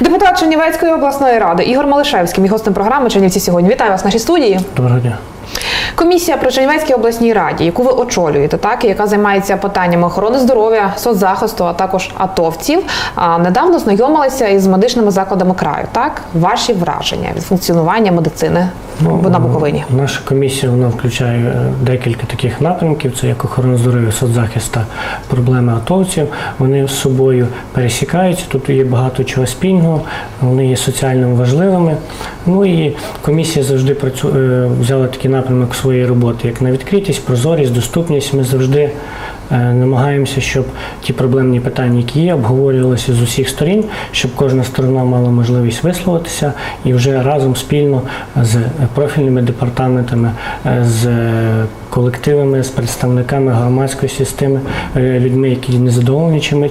Депутат Чернівецької обласної ради Ігор Малишевський, мій гостем програми Чернівці сьогодні. Вітаю вас в нашій студії. Доброго дня. Комісія при Чернівецькій обласній раді, яку ви очолюєте, так і яка займається питаннями охорони здоров'я, соцзахисту, а також атовців, недавно знайомилася із медичними закладами краю. Так, ваші враження від функціонування медицини на Буковині. Наша комісія вона включає е, декілька таких напрямків: це як охорона здоров'я, соцзахист та проблеми атовців. Вони з собою пересікаються. Тут є багато чого спільного, вони є соціально важливими. Ну і комісія завжди працю... е, взяла такий напрямок своєї роботи, як на відкритість, прозорість, доступність. Ми завжди е, намагаємося, щоб ті проблемні питання, які є, обговорювалися з усіх сторін, щоб кожна сторона мала можливість висловитися і вже разом спільно з профільними департаментами, е, з колективами, з представниками громадськості, з тими е, людьми, які не задоволені чим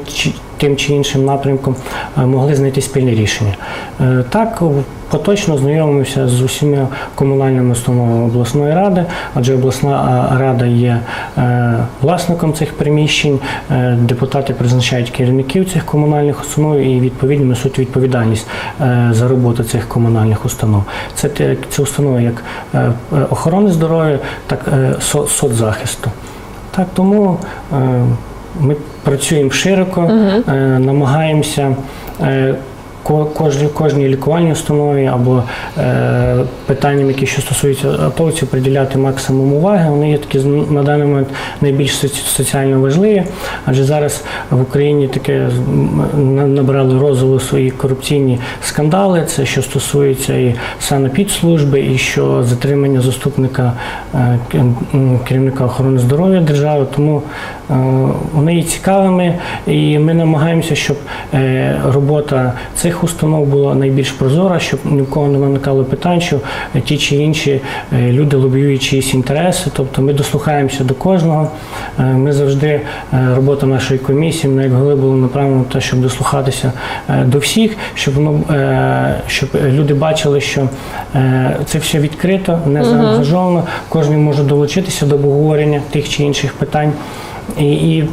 тим чи іншим напрямком, е, могли знайти спільне рішення. Е, Так, поточно знайомимося з усіма комунальними установами обласної ради, адже обласна рада є власником цих приміщень. Депутати призначають керівників цих комунальних установ і відповідно несуть відповідальність за роботу цих комунальних установ. Це це установи як охорони здоров'я, так со- соцзахисту. Так тому е, ми працюємо широко, е, намагаємося. Ко- Кожній, кожній лікувальній установі або е, питанням, які що стосуються атовців, приділяти максимум уваги. Вони є такі на даний момент найбільш соціально важливі, адже зараз в Україні таке набрали розголосу і корупційні скандали. Це що стосується і санепідслужби, і що затримання заступника е, керівника охорони здоров'я держави. Тому вони є цікавими, і ми намагаємося, щоб е, робота цих установ була найбільш прозора, щоб ні в кого не виникало питань, що е, ті чи інші е, люди лобіюють чиїсь інтереси. Тобто ми дослухаємося до кожного. Е, Ми завжди е, робота нашої комісії, ми як голи було направлено на те, щоб дослухатися е, до всіх, щоб воно е, щоб люди бачили, що е, це все відкрито, не заангажовано. Кожен може долучитися до обговорення тих чи інших питань. І, і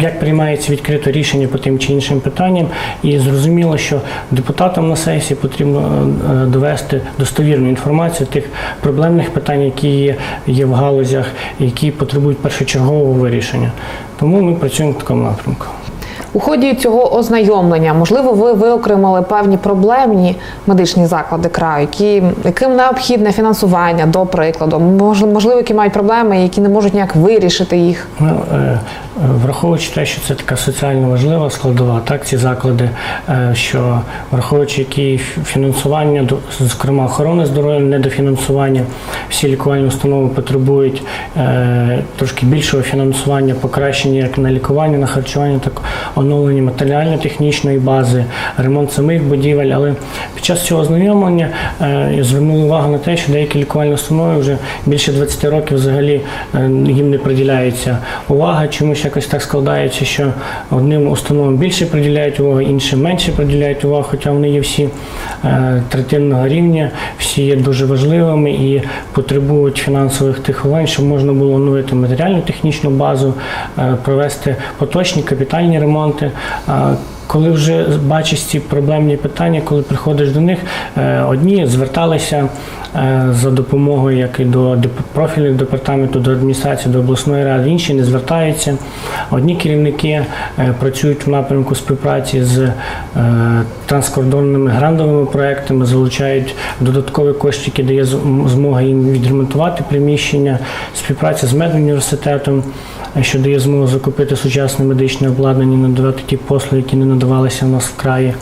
як приймається відкрите рішення по тим чи іншим питанням, і зрозуміло, що депутатам на сесії потрібно е, довести достовірну інформацію тих проблемних питань, які є, є в галузях, які потребують першочергового вирішення. Тому ми працюємо в такому напрямку. У ході цього ознайомлення, можливо, ви виокремили певні проблемні медичні заклади краю, які, яким необхідне фінансування, до прикладу, Мож- можливо, які мають проблеми, які не можуть ніяк вирішити їх. Ну, е, враховуючи те, що це така соціально важлива складова, так ці заклади, е, що враховуючи які фінансування, зокрема охорони здоров'я, недофінансування, всі лікувальні установи потребують е, трошки більшого фінансування, покращення як на лікування, на харчування, так оновлення матеріально-технічної бази, ремонт самих будівель. Але під час цього знайомлення е, я звернув увагу на те, що деякі лікувальні установи вже більше 20 років взагалі е, їм не приділяється увага. Чомусь якось так складається, що одним установам більше приділяють увагу, іншим менше приділяють увагу, хоча вони є всі е, третинного рівня, всі є дуже важливими і потребують фінансових тиховань, щоб можна було оновити матеріальну технічну базу, провести поточні капітальні ремонти. А коли вже бачиш ці проблемні питання, коли приходиш до них, е, одні зверталися за допомогою як і до профільних департаменту, до адміністрації, до обласної ради, інші не звертаються. Одні керівники е, працюють в напрямку співпраці з е, транскордонними грантовими проектами, залучають додаткові кошти, які дає змога їм відремонтувати приміщення, співпраця з медуніверситетом, е, що дає змогу закупити сучасне медичне обладнання, надавати ті послуги, які не надавалися в нас в краї.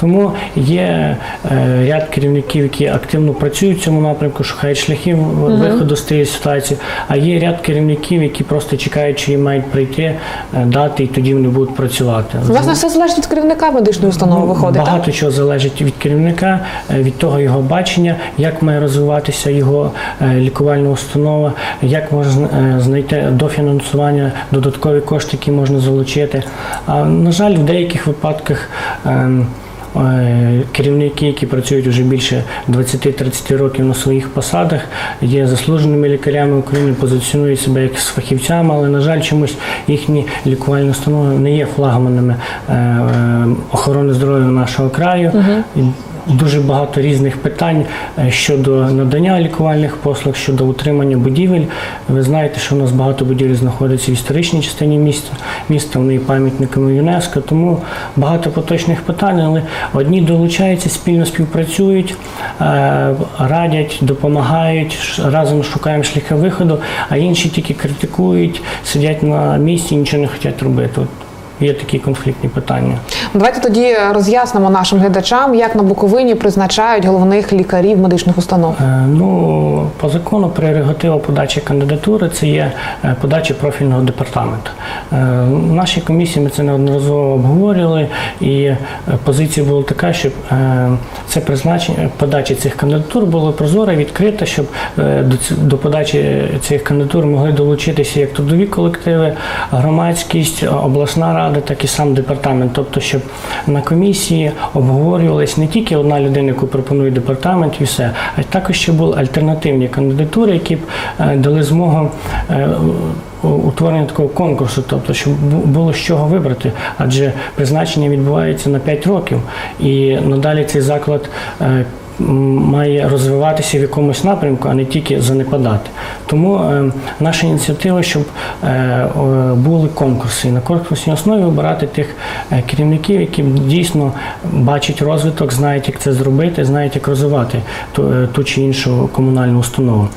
Тому є е, ряд керівників, які активно працюють в напрямку, шукають шляхів виходу з цієї ситуації. А є ряд керівників, які просто чекають, чи їм мають прийти, е, дати, і тоді вони будуть працювати. Власне, все залежить від керівника медичної установи, виходить. Так? Багато чого залежить від керівника, е, від того його бачення, як має розвиватися його е, лікувальна установа, як можна знайти дофінансування, додаткові кошти, які можна залучити. А на жаль, в деяких випадках. Е, керівники, які працюють вже більше 20-30 років на своїх посадах, є заслуженими лікарями України, позиціонують себе як з фахівцями, але на жаль, чомусь їхні лікувальні установи не є флагманами е, е, охорони здоров'я нашого краю. І Дуже багато різних питань е, щодо надання лікувальних послуг, щодо утримання будівель. Ви знаєте, що у нас багато будівель знаходиться в історичній частині міста. Міста вони пам'ятниками ЮНЕСКО, тому багато поточних питань, але одні долучаються, спільно співпрацюють, е, радять, допомагають, разом шукаємо шляхи виходу, а інші тільки критикують, сидять на місці нічого не хочуть робити. Є такі конфліктні питання. Давайте тоді роз'яснимо нашим глядачам, як на Буковині призначають головних лікарів медичних установ. Е, Ну, по закону прерогатива подачі кандидатури це є е, подача профільного департаменту. Е, В нашій комісії ми це неодноразово обговорювали, і е, позиція була така, щоб е, це призначення подача цих кандидатур було прозоре, відкрите, щоб е, до до подачі цих кандидатур могли долучитися як трудові колективи, громадськість, обласна рада, так і сам департамент. Тобто, щоб на комісії обговорювалась не тільки одна людина, яку пропонує департамент, і все, а також ще були альтернативні кандидатури, які б е, дали змогу. е, Утворення такого конкурсу, тобто, щоб було з чого вибрати, адже призначення відбувається на 5 років, і надалі цей заклад е, має розвиватися в якомусь напрямку, а не тільки занепадати. Тому е, наша ініціатива, щоб е, були конкурси, і на конкурсній основі обирати тих е, керівників, які дійсно бачать розвиток, знають, як це зробити, знають, як розвивати ту, е, ту чи іншу комунальну установу.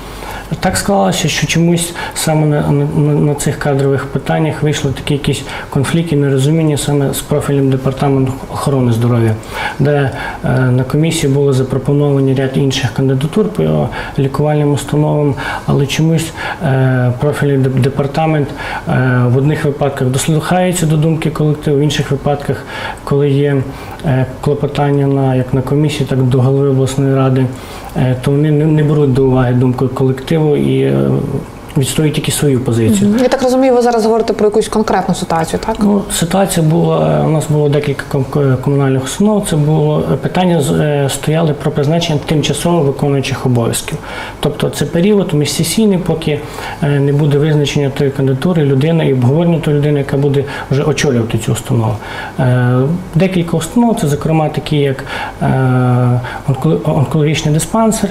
Так склалося, що чомусь саме на, на, на цих кадрових питаннях вийшли такі якісь конфлікти, нерозуміння саме з профільним департаментом охорони здоров'я, де е, на комісії були запропоновані ряд інших кандидатур по лікувальним установам, але чомусь е, профільний департамент е, в одних випадках дослухається до думки колективу, в інших випадках, коли є е, клопотання на як на комісії, так і до голови обласної ради, е, то вони не, не беруть до уваги думку колективу і е, відстоюють тільки свою позицію. Я так розумію, ви зараз говорите про якусь конкретну ситуацію, так? Ну, ситуація була, у нас було декілька комунальних установ. Це було е, питання е, стояли про призначення тимчасово виконуючих обов'язків. Тобто це період міжсесійний, поки е, не буде визначення тої кандидатури людини і обговорення тої людини, яка буде вже очолювати цю установу. Декілька установ, це зокрема такі, як онкологічний диспансер,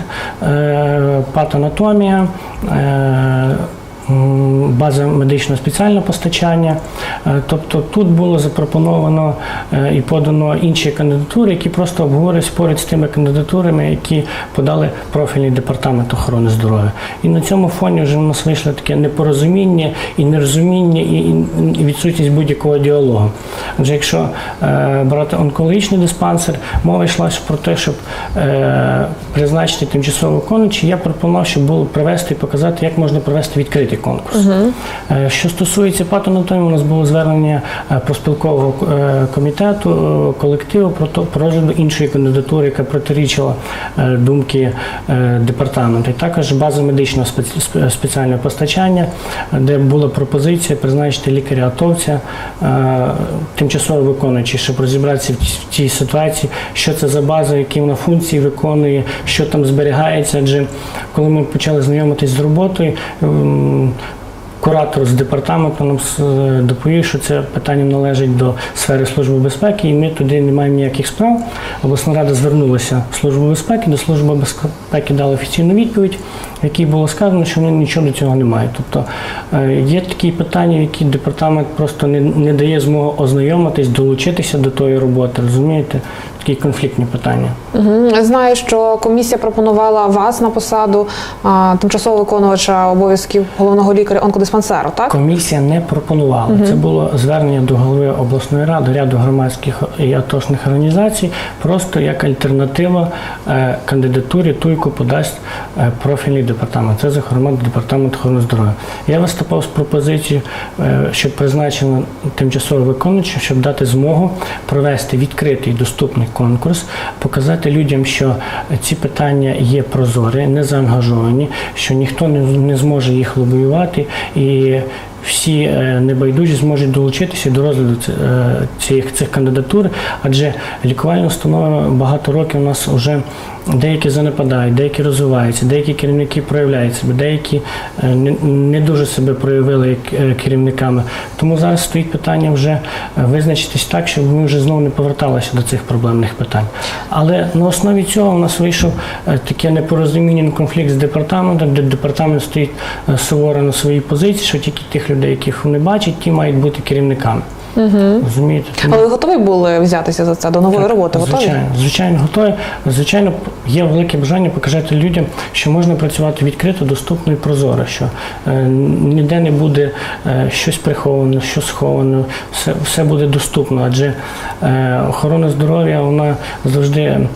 патанатомія. uh, база медичного спеціального постачання. Е, Тобто тут було запропоновано е, і подано інші кандидатури, які просто обговорюють поряд з тими кандидатурами, які подали профільний департамент охорони здоров'я. І на цьому фоні вже в нас вийшло таке непорозуміння і нерозуміння, і, відсутність будь-якого діалогу. Адже якщо е, брати онкологічний диспансер, мова йшла про те, щоб призначити тимчасово виконуючий, я пропонував, щоб було провести і показати, як можна провести відкритий конкурс. Е, Що стосується патанатомії, у нас було звернення е, проспілкового е, комітету, колективу про то про іншої кандидатури, яка протирічила думки департаменту. І також база медичного спеціального постачання, де була пропозиція призначити лікаря-атовця тимчасово виконуючий, щоб розібратися в ті- в тій ситуації, що це за база, які вона функції виконує, що там зберігається. Адже коли ми почали знайомитись з роботою. Куратор з департаменту нам доповів, що це питання належить до сфери служби безпеки, і ми туди не маємо ніяких справ. Обласна рада звернулася в службу безпеки, до служби безпеки дали офіційну відповідь, в якій було сказано, що вони нічого до цього не мають. Тобто е, є такі питання, які департамент просто не, не дає змогу ознайомитись, долучитися до тої роботи. Розумієте? Такі конфліктні питання. Мгм. Знаю, що комісія пропонувала вас на посаду а, тимчасово виконувача обов'язків головного лікаря онкодиспансеру, так? Комісія не пропонувала. Це було звернення до голови обласної ради, ряду громадських і атошних організацій, просто як альтернатива е, кандидатурі, ту, яку подасть е, профільний департамент. Це, зокрема, департамент охорони здоров'я. Я виступав з пропозицією, е, щоб призначено тимчасово виконуючим, щоб дати змогу провести відкритий доступний конкурс, показати людям, що ці питання є прозорі, не заангажовані, що ніхто не, зможе їх лобіювати. І всі е, небайдужі зможуть долучитися до розгляду е, цих, цих кандидатур, адже лікувальні установи багато років у нас вже деякі занепадають, деякі розвиваються, деякі керівники проявляють себе, деякі е, не, дуже себе проявили як керівниками. Тому зараз стоїть питання вже визначитись так, щоб ми вже знову не поверталися до цих проблемних питань. Але на основі цього у нас вийшов таке непорозуміння, конфлікт з департаментом, де департамент стоїть суворо на своїй позиції, що тільки тих людей, яких вони бачать, ті мають бути керівниками. Розумієте? Тому- Але ви готові були взятися за це до нової так, роботи? Готові? Звичайно, звичайно, готові. Звичайно, є велике бажання показати людям, що можна працювати відкрито, доступно і прозоро, що е, ніде не буде е, щось приховано, що сховано, все, все буде доступно. Адже е, охорона здоров'я вона завжди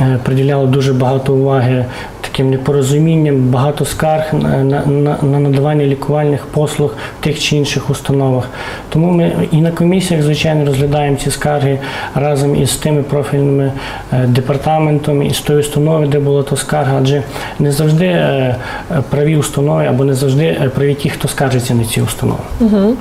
е, приділяла дуже багато уваги таким непорозумінням, багато скарг на, на, на- на надавання лікувальних послуг в тих чи інших установах. Тому ми і на комісіях, звичайно, розглядаємо ці скарги разом із тими профільними е, департаментами, і з тої установи, де була то скарга, адже не завжди е, праві установи або не завжди праві ті, хто скаржиться на ці установи. Угу.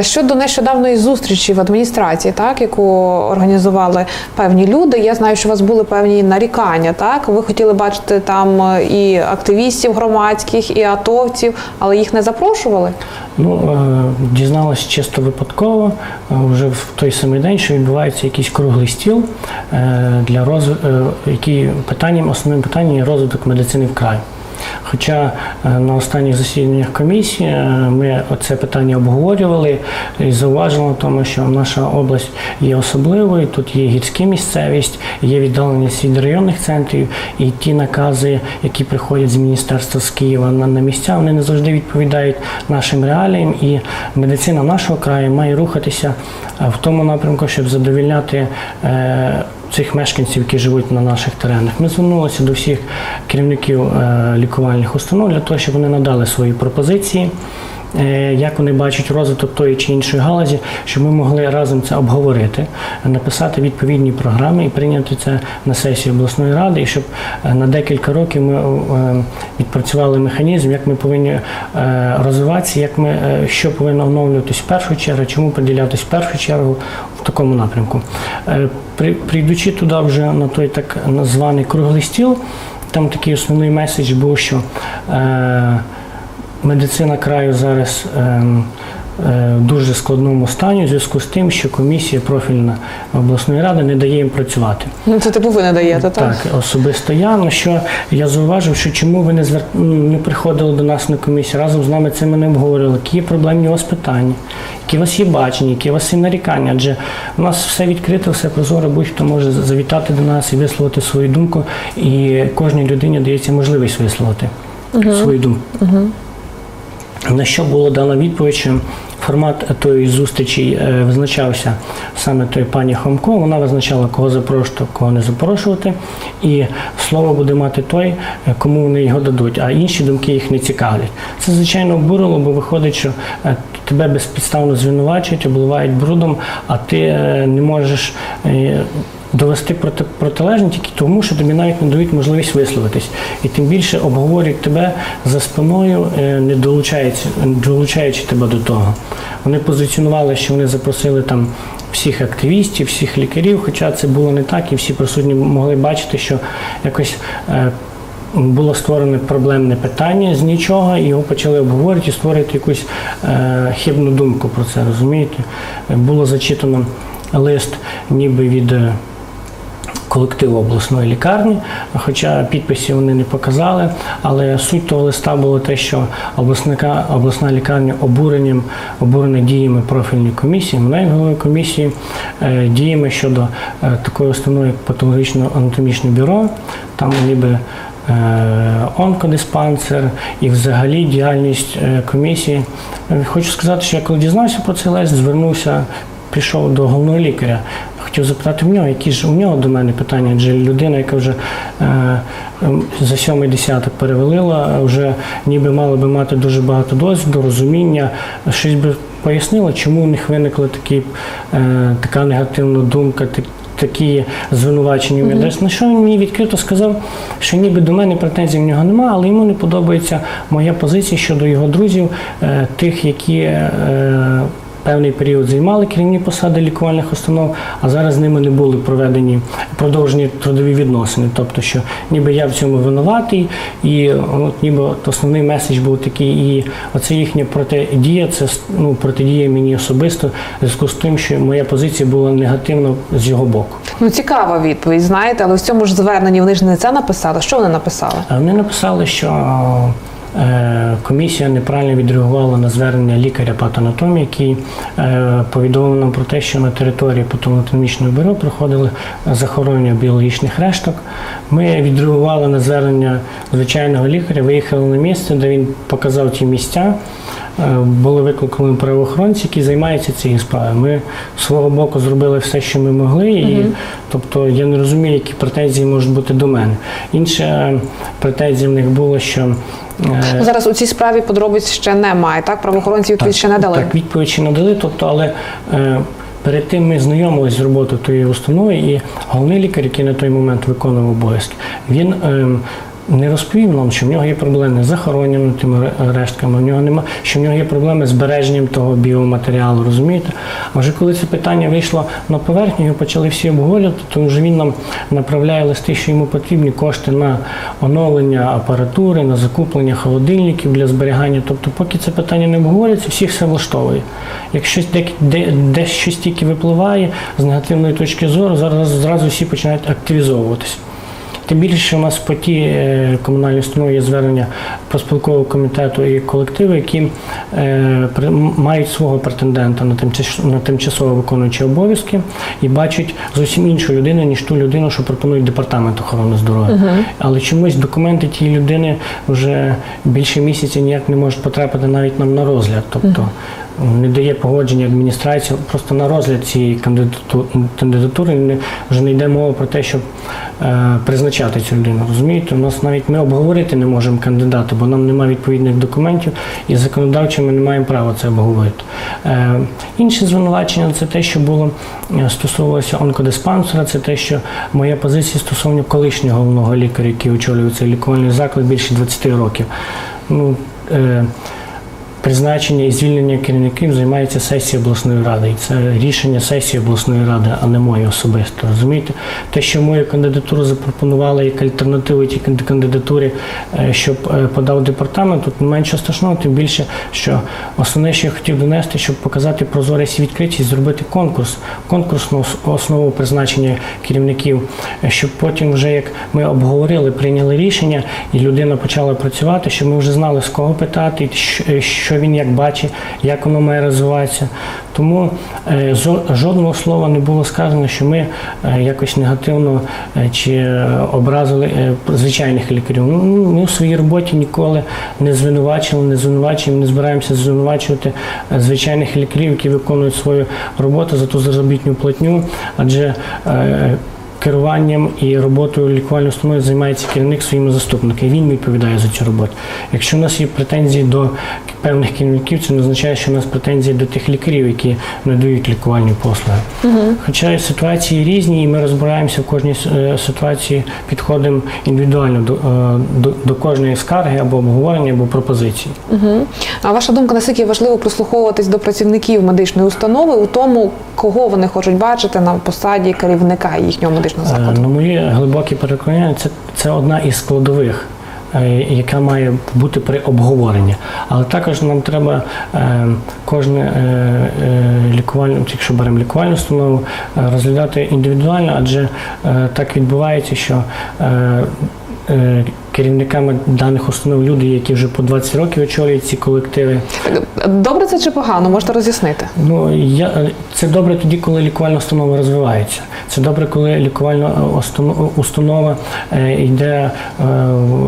Щодо нещодавної зустрічі в адміністрації, так яку організували певні люди, я знаю, що у вас були певні нарікання. Так, ви хотіли бачити там е, і активістів громадських, і атовців, але їх не запрошували. Ну, е, дізналась чисто випадково, е, вже в той самий день, що відбувається якийсь круглий стіл для роз... які питанням, основним питанням є розвиток медицини в краї. Хоча е, на останніх засіданнях комісії е, ми це питання обговорювали і зауважили тому, що наша область є особливою, тут є гірська місцевість, є віддаленість від районних центрів, і ті накази, які приходять з міністерства з Києва на, місця, вони не завжди відповідають нашим реаліям. І медицина нашого краю має рухатися е, в тому напрямку, щоб задовільняти. Цих мешканців, які живуть на наших теренах, ми звернулися до всіх керівників е, лікувальних установ для того, щоб вони надали свої пропозиції, як вони бачать розвиток тої чи іншої галузі, щоб ми могли разом це обговорити, написати відповідні програми і прийняти це на сесії обласної ради, і щоб е, на декілька років ми е, відпрацювали механізм, як ми повинні е, розвиватися, як ми е, що повинно оновлюватись в першу чергу, чому приділятись в першу чергу в такому напрямку. Е, При, прийдучи туди вже на той так званий круглий стіл, там такий основний меседж був, що е, медицина краю зараз е, е, в дуже складному стані в зв'язку з тим, що комісія профільна обласної ради не дає їм працювати. Ну це типу ви не даєте, так? Так, особисто я. На що я зауважив, що чому ви не звер... ну, не приходили до нас на комісію, разом з нами це ми не обговорювали, які є проблемні у вас питання, які у вас є бачення, які у вас є нарікання. Адже у нас все відкрито, все прозоро, будь-хто може завітати до нас і висловити свою думку, і кожній людині дається можливість висловити свою думку. На що було дано відповідь, що формат тої зустрічі е, визначався саме той пані Хомко. Вона визначала, кого запрошувати, кого не запрошувати. І слово буде мати той, е, кому вони його дадуть, а інші думки їх не цікавлять. Це звичайно обурило, бо виходить, що е, тебе безпідставно звинувачують, обливають брудом, а ти е, не можеш. е, Довести проти, протилежне тільки тому, що тобі навіть не дають можливість висловитись. І тим більше обговорюють тебе за спиною, е, не долучаючи, долучаючи тебе до того. Вони позиціонували, що вони запросили там всіх активістів, всіх лікарів, хоча це було не так, і всі присутні могли бачити, що якось. Було створено проблемне питання з нічого, і його почали обговорювати і створити якусь е, хибну думку про це, розумієте? Було зачитано лист ніби від е, колективу обласної лікарні, хоча підписів вони не показали. Але суть того листа було те, що обласника, обласна лікарня обуренням, обурена діями профільної комісії, мене як голови комісії, е, діями щодо е, такої установи, як патологічно анатомічне бюро, там ніби онкодиспансер і взагалі діяльність е, комісії. Е, Хочу сказати, що я коли дізнався про цей лист, звернувся, пішов до головного лікаря. Хотів запитати в нього, які ж у нього до мене питання, адже людина, яка вже е, за сьомий десяток перевелила, вже ніби мала би мати дуже багато досвіду, розуміння, щось би пояснила, чому у них виникла такі, е, така негативна думка, такі звинувачення в мій адрес. На що він мені відкрито сказав, що ніби до мене претензій в нього немає, але йому не подобається моя позиція щодо його друзів, е, тих, які. Певний період займали керівні посади лікувальних установ, а зараз з ними не були проведені продовжені трудові відносини. Тобто, що ніби я в цьому винуватий, і от ніби от основний меседж був такий, і оце їхня протидія, це ну, протидія мені особисто, в зв'язку з тим, що моя позиція була негативна з його боку. Ну цікава відповідь, знаєте, але в цьому ж зверненні вони ж не це написали. Що вони написали? Вони написали, що комісія неправильно відреагувала на звернення лікаря патанатомії, який е, повідомив нам про те, що на території патологоанатомічного бюро проходили захоронення біологічних решток. Ми відреагували на звернення звичайного лікаря, виїхали на місце, де він показав ті місця. Е, Були викликані правоохоронці, які займаються цією справою. Ми з свого боку зробили все, що ми могли, і тобто я не розумію, які претензії можуть бути до мене. Інша е, претензія в них була, що е, Ну, Зараз у цій справі подробиць ще немає. Так, правоохоронці відповідь ще не дали. так, відповідь ще надали, тобто, але е, перед тим ми знайомилися з роботою тієї установи, і головний лікар, який на той момент виконував обов'язки, він. Е, не розповів нам, що в нього є проблеми з захороненням тими рештками, в нього нема, що в нього є проблеми з збереженням того біоматеріалу, розумієте? А вже коли це питання вийшло на поверхню, його почали всі обговорювати, то вже він нам направляє листи, що йому потрібні кошти на оновлення апаратури, на закуплення холодильників для зберігання. Тобто, поки це питання не обговорюється, всіх все влаштовує. Якщо щось де, де, десь щось тільки випливає з негативної точки зору, зараз зразу всі починають активізовуватися. Тим більше, що у нас по ті е, комунальні установи є звернення проспілкового комітету і колективи, які е, мають свого претендента на, тимчасово виконуючі обов'язки і бачать зовсім іншу людину, ніж ту людину, що пропонують департамент охорони здоров'я. Але чомусь документи тієї людини вже більше місяця ніяк не можуть потрапити навіть нам на розгляд. Тобто не дає погодження адміністрація просто на розгляд цієї кандидатури вже не йде мова про те, щоб е, призначати цю людину. Розумієте, у нас навіть ми обговорити не можемо кандидата, бо нам немає відповідних документів, і законодавчо ми не маємо права це обговорити. Е, інше звинувачення це те, що було е, стосувалося онкодиспансера, це те, що моя позиція стосовно колишнього головного лікаря, який очолює цей лікувальний заклад більше 20 років. Ну, е, Призначення і звільнення керівників займається сесія обласної ради. І це рішення сесії обласної ради, а не моє особисто. Розумієте? Те, що мою кандидатуру запропонували як альтернативу тій канди- кандидатурі, е, щоб е, подав департамент, тут немає нічого страшного, тим більше, що основне, що я хотів донести, щоб показати прозорість і відкритість, зробити конкурс, конкурсну основу призначення керівників, е, щоб потім, вже як ми обговорили, прийняли рішення, і людина почала працювати, щоб ми вже знали, з кого питати, що- що він як бачить, як воно має розвиватися. Тому е, жодного слова не було сказано, що ми е, якось негативно е, чи образили звичайних лікарів. Ну, Ми в своїй роботі ніколи не звинувачили, не звинувачуємо, не збираємося звинувачувати звичайних лікарів, які виконують свою роботу за ту заробітну платню, адже керуванням і роботою лікувальної установи займається керівник своїми заступниками. Він відповідає за цю роботу. Якщо у нас є претензії до певних керівників, це не означає, що у нас претензії до тих лікарів, які надають лікувальні послуги. Хоча ситуації різні, і ми розбираємося в кожній е, ситуації, підходимо індивідуально до, е, до, до кожної скарги або обговорення, або пропозиції. Угу. А ваша думка, наскільки важливо прислуховуватись до працівників медичної установи у тому, кого вони хочуть бачити на посаді керівника їхнього медичного Е, закладу? На моє глибоке переконання, це, це одна із складових. е, Яка має бути при обговоренні, але також нам треба е, кожне е, лікувальне, якщо беремо лікувальну установу, розглядати індивідуально, адже е, так відбувається, що е, е, керівниками даних установ люди, які вже по 20 років очолюють ці колективи, Добре це чи погано? Можете роз'яснити? Ну я е, це добре тоді, коли лікувальна установа розвивається. Це добре, коли лікувальна установа- е, йде е,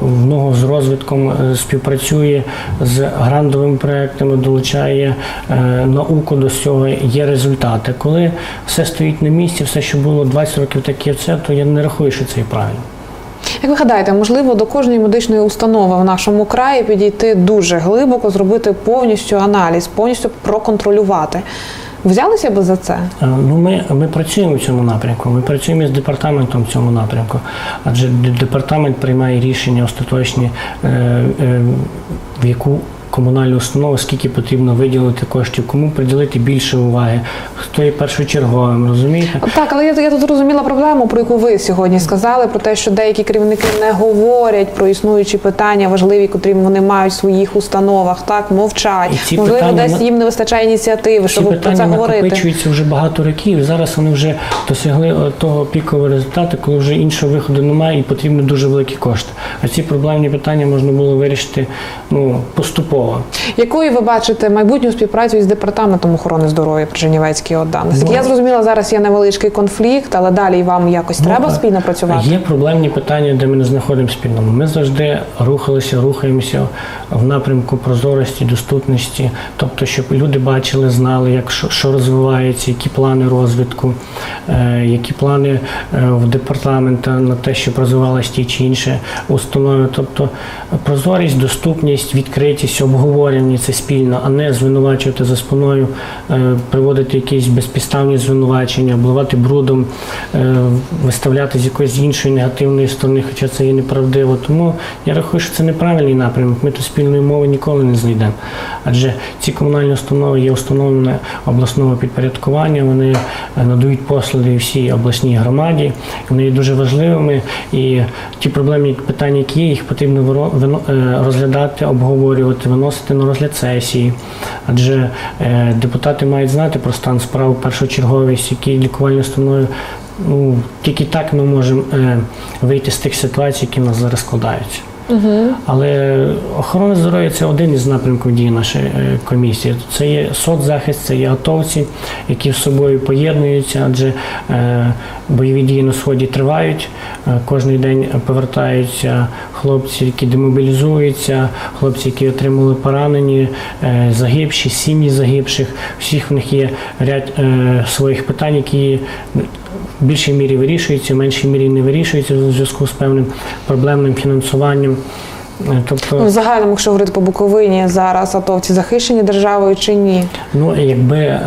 в ногу з розвитком, співпрацює з грантовими проектами, долучає науку до цього. Є результати. Коли все стоїть на місці, все, що було 20 років, таке це, то я не рахую, що це правильно. Як ви гадаєте, можливо, до кожної медичної установи в нашому краї підійти дуже глибоко, зробити повністю аналіз, повністю проконтролювати. Взялися б за це? Е, Ну, ми, ми працюємо в цьому напрямку. Ми працюємо з департаментом в цьому напрямку, адже департамент приймає рішення остаточні, е, е, в яку комунальну установу, скільки потрібно виділити коштів, кому приділити більше уваги, хто є першочерговим, розумієте? Так, але я, я тут зрозуміла проблему, про яку ви сьогодні сказали, про те, що деякі керівники не говорять про існуючі питання важливі, котрі вони мають в своїх установах, так мовчать. І ці Можливо, питання десь їм не вистачає ініціативи, Ці щоб про це говорити. накопичуються вже багато років, і зараз вони вже досягли е, того пікового результату, коли вже іншого виходу немає і потрібні дуже великі кошти. А ці проблемні питання можна було вирішити ну, поступово. Якою ви бачите майбутню співпрацю із департаментом охорони здоров'я при Женівецькій ОДА? Наскільки я зрозуміла, зараз є невеличкий конфлікт, але далі вам якось треба Ну, спільно працювати. Є проблемні питання, де ми не знаходимо спільного. Ми завжди рухалися, рухаємося в напрямку прозорості, доступності, тобто, щоб люди бачили, знали, як що, що розвивається, які плани розвитку, е, які плани е, в департамента на те, щоб розвивалися ті чи інші установи. Тобто прозорість, доступність, відкритість, обговорення це спільно, а не звинувачувати за спиною, е, приводити якісь безпідставні звинувачення, обливати брудом, е, виставляти з якоїсь іншої негативної сторони, хоча це є неправдиво. Тому я рахую, що це неправильний напрямок. Ми тут спільної мови ніколи не знайдемо. Адже ці комунальні установи є установами обласного підпорядкування, вони надають послуги всій обласній громаді, вони є дуже важливими. І ті проблемні питання, які є, їх потрібно е, розглядати, обговорювати, виносити на розгляд сесії. Адже е, депутати мають знати про стан справ, першочерговість, які лікувальні установи. Ну, тільки так ми можемо е, вийти з тих ситуацій, які нас зараз складаються. Але охорона здоров'я це один із напрямків дії нашої е, комісії. Це є соцзахист, це є готовці, які з собою поєднуються, адже е, бойові дії на сході тривають. Е, Кожний день повертаються хлопці, які демобілізуються, хлопці, які отримали поранені, загибші, сім'ї загибших. Всіх в них є ряд своїх питань, які в більшій мірі вирішуються, в меншій мірі не вирішуються в зв'язку з певним проблемним фінансуванням. Ну, Тобто, в загальному, якщо говорити по Буковині, зараз атовці захищені державою чи ні? ну якби е,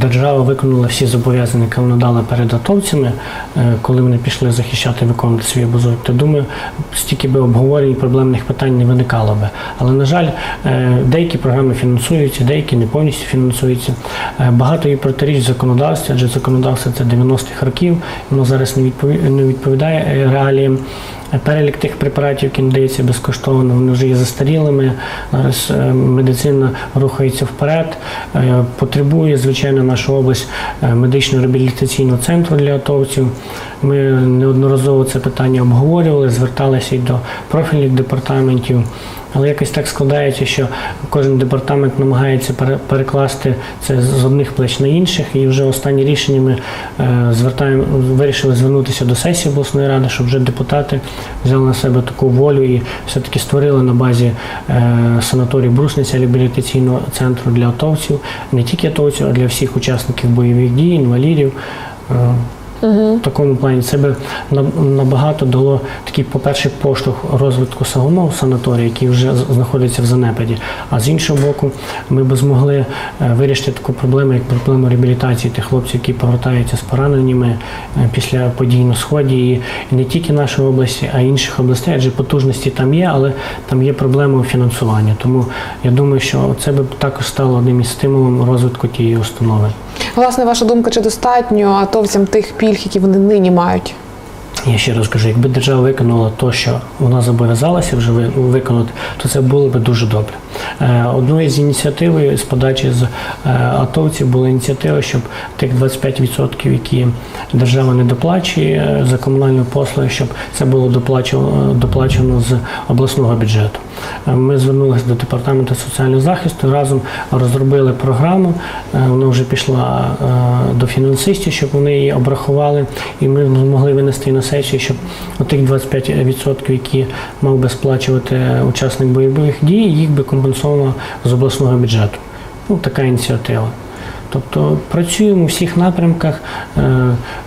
держава виконала всі зобов'язання, які вона дала перед атовцями, е, коли вони пішли захищати, виконувати свій обов'язок, то думаю, стільки би обговорень проблемних питань не виникало би. Але на жаль, е, деякі програми фінансуються, деякі не повністю фінансуються. Е, Багато є протиріч в законодавстві, адже законодавство це 90-х років, воно зараз не відповідає е, реаліям. Перелік тих препаратів, які надаються безкоштовно, вони вже є застарілими. Зараз е, медицина рухається вперед. Е, Потребує, звичайно, наша область е, медично-реабілітаційного центру для атовців. Ми неодноразово це питання обговорювали, зверталися і до профільних департаментів. Але якось так складається, що кожен департамент намагається пере- перекласти це з одних плеч на інших. І вже останні рішення ми е, звертаємо, вирішили звернутися до сесії обласної ради, щоб вже депутати взяли на себе таку волю і все-таки створили на базі е, санаторію Брусниця реабілітаційного центру для атовців, не тільки атовців, а для всіх учасників бойових дій, інвалідів. Е, в такому плані це би на- набагато дало такий, по-перше, поштовх розвитку самого санаторію, який вже знаходиться в занепаді. А з іншого боку, ми б змогли е, вирішити таку проблему, як проблему реабілітації тих хлопців, які повертаються з пораненнями е, після подій на сході, і не тільки нашої області, а й інших областей, адже потужності там є, але там є проблема у фінансуванні. Тому я думаю, що це би також стало одним із стимулом розвитку тієї установи. Власне, ваша думка, чи достатньо атовцям тих пільг, які вони нині мають? Я ще раз кажу, якби держава виконала те, що вона зобов'язалася вже виконати, то це було б дуже добре. Е, Одною з ініціатив з подачі з е, атовців була ініціатива, щоб тих 25%, які держава не доплачує е, за комунальні послуги, щоб це було доплачено, з обласного бюджету. Ми звернулися до департаменту соціального захисту, разом розробили програму. Вона вже пішла до фінансистів, щоб вони її обрахували, і ми змогли винести на сесію, щоб отих 25%, які мав би сплачувати учасник бойових дій, їх би компенсовано з обласного бюджету. Ну, така ініціатива. Тобто працюємо у всіх напрямках, е,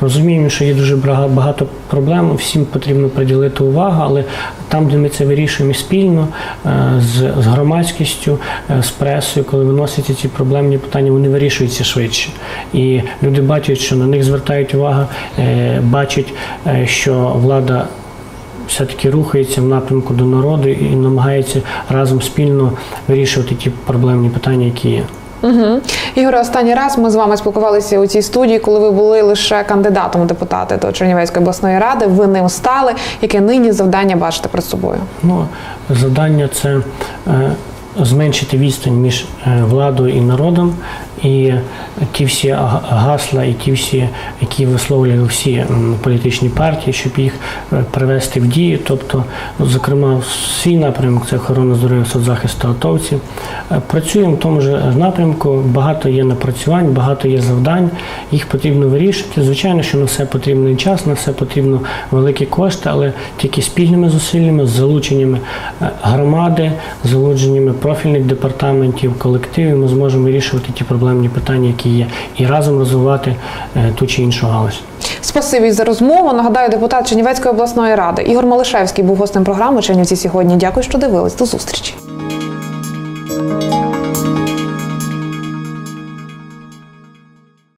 розуміємо, що є дуже багато проблем, всім потрібно приділити увагу, але там, де ми це вирішуємо спільно е, з, громадськістю, е, з пресою, коли виносяться ці проблемні питання, вони вирішуються швидше. І люди бачать, що на них звертають увагу, бачать, що влада все-таки рухається в напрямку до народу і намагається разом спільно вирішувати ті проблемні питання, які є. Угу. Ігоре, останній раз ми з вами спілкувалися у цій студії, коли ви були лише кандидатом у депутати до Чернівецької обласної ради. Ви ним стали. Яке нині завдання бачите перед собою? Ну, завдання це е, зменшити відстань між е, владою і народом. І ті всі гасла, і ті всі, які висловлювали всі політичні партії, щоб їх е, привести в дію. Тобто, ну, зокрема, свій напрямок це охорона здоров'я соцзахист та атовців. Е, Працюємо в тому ж напрямку. Багато є напрацювань, багато є завдань. Їх потрібно вирішити. Звичайно, що на все потрібний час, на все потрібно великі кошти, але тільки спільними зусиллями, з залученнями е, громади, залученнями профільних департаментів, колективів, ми зможемо вирішувати ті проблемні питання, які є, і разом розвивати е, ту чи іншу галузь. Спасибі за розмову. Нагадаю, депутат Чернівецької обласної ради Ігор Малишевський був гостем програми Чернівці сьогодні. Дякую, що дивились. До зустрічі.